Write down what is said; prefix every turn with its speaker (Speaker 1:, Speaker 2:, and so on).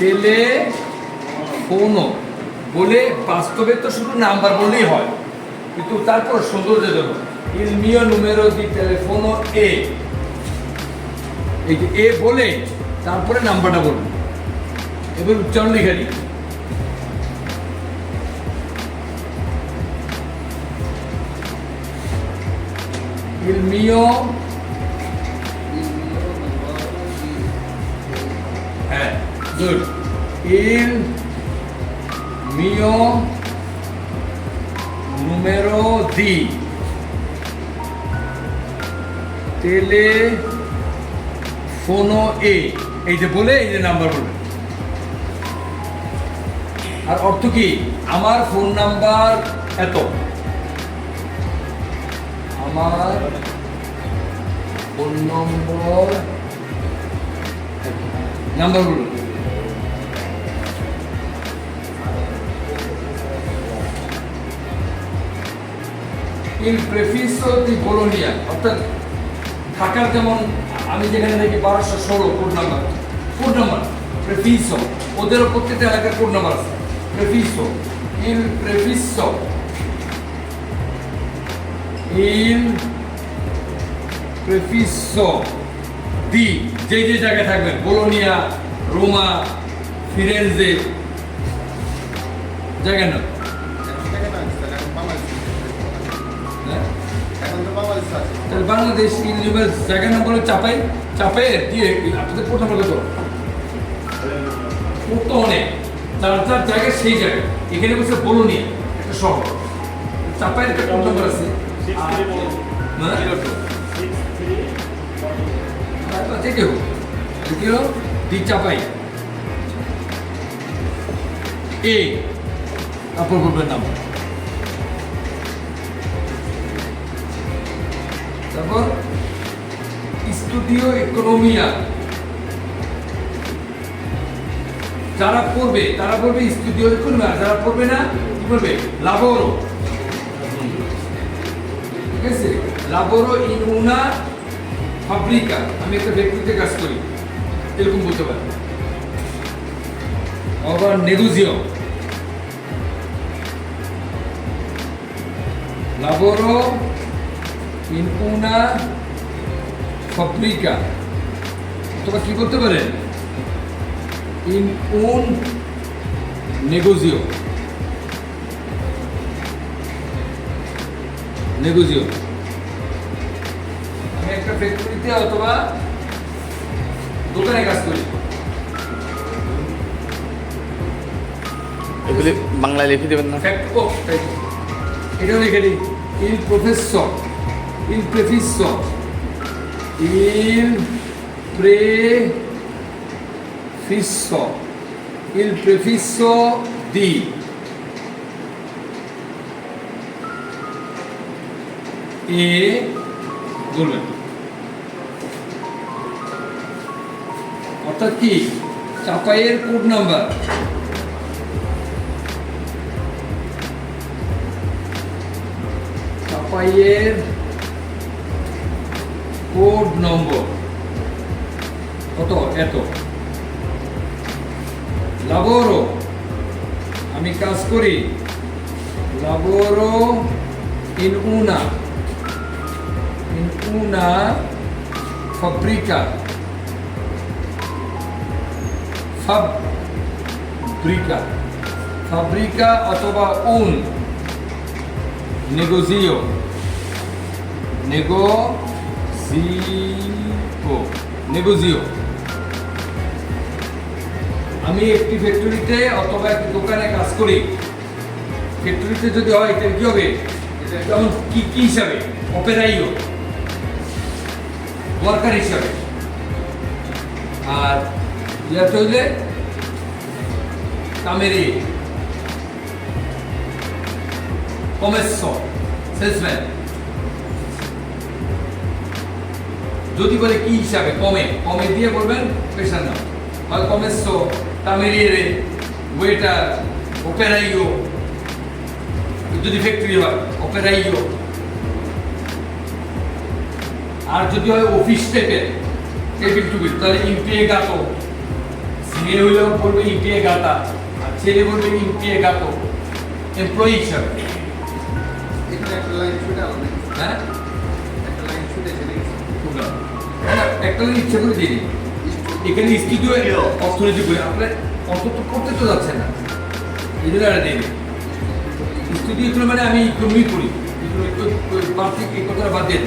Speaker 1: টেলে ফোনও। বলে বাস্তবে তো শুধু নাম্বার বললেই হয়। কিন্তু তারপর সৌন্দর্য জন্য ইল মিও নুমেরো দি টেলিফোনো এ। এই যে এ বলে তারপরে নাম্বারটা বলুন। এবার উচ্চারণ লিখে il mio good. Il mio numero di telefono e এই যে বলে, এই যে নাম্বার বলবে আর অর্থ কি? আমার ফোন নাম্বার এত। আমার ফোন নম্বর নাম্বার বলুন ইল প্রেফিসো দি বোলোনিয়া অর্থাৎ ঢাকার যেমন, আমি যেখানে দেখি বারোশো ষোলো, কোড নাম্বার। কোড নাম্বার প্রেফিসো ওদেরও প্রত্যেকটা এলাকার কোড নাম্বার আছে। প্রেফিসো ইল প্রেফিসো il prefisso di যে যে জায়গায় থাকবেন বোলোনিয়া রোমা ফিরেন্সে জায়গা না তাহলে বাংলাদেশ ইউনিভার্স জায়গা নাম্বার চাপাই চাপাই দিয়ে আপনাদের প্রথম কত পড়তো অনেক যার যার জায়গা সেই জায়গা এখানে বসে বোলোনিয়া একটা শহর। চাপাইয়ের একটা কোন নাম্বার আছে। হোক দ্বিতীয় চাপাই। এ বলবেন নাম। তারপর স্টুডিও ইকোনমিয়া যারা পড়বে, তারা পড়বে স্টুডিও ইকোনমিয়া যারা পড়বে না, কি পড়বে? লাবোরো ঠিক আছে? লাবোরো ইন উনা ফাব্রিকা আমি একটা ব্যক্তিতে কাজ করি। এরকম বলতে পারি আবার নেগুজিও লাবোরো ইন উনা ফাব্রিকা অথবা কি করতে পারেন ইন উন নেগোজিও। নেগোজিও। আমি একটা ফ্যাক্টরিতে অথবা দোকানে কাজ করি।
Speaker 2: এগুলি বাংলায় লিখে দেবেন না।
Speaker 1: এটাও লিখে দিই। ইল প্রফেসর ইল প্রেফিসর ইল প্রে fisso il prefisso di. E বলবেন অর্থাৎ কি চাপাইয়ের কোড নাম্বার চাপাইয়ের কোড নম্বর। কত? এত। লাবোরো আমি কাজ করি। লাবোরো ইন উনা। ইন উনা ফাব্রিকা। ফাব্রিকা। ফাব্রিকা অথবা উন। নেগোজিও। নেগোজিও নেগোজিও আমি একটি ফ্যাক্টরিতে অথবা একটি দোকানে কাজ করি। ফ্যাক্টরিতে যদি হয় তাহলে কি হবে? কি কি হিসাবে? অপেরাইও ওয়ার্কার হিসাবে। আর ইয়াতে হইলে কামেরি। কমের্স সেলসম্যান যদি বলে কি হিসাবে কমে কমে দিয়ে বলবেন পেশার নাম হয় কমের্সো তামেরিয়েরে ওয়েটার ওপেরাইও। যদি ফ্যাক্টরি হয় ওপেরাইও। আর যদি হয় অফিস টাইপের টেবিল টুবিল তাহলে ইম্পিয়েগাতো মেয়ে হইলেও বলবে ইপিএ গাতা আর ছেলে বলবে ইপিএ গাতো। এমপ্লয়ি হিসাবে? হ্যাঁ?
Speaker 2: একটা লাইন ছুটে
Speaker 1: একটা ইচ্ছে করে দিই। এখানে স্টুডিও অর্থনীতি বই আপনার অন্তত করতে তো যাচ্ছে না। এই জন্য একটা দিন স্টুডিও মানে আমি ইকোনমি করি এই কথাটা বাদ দিয়ে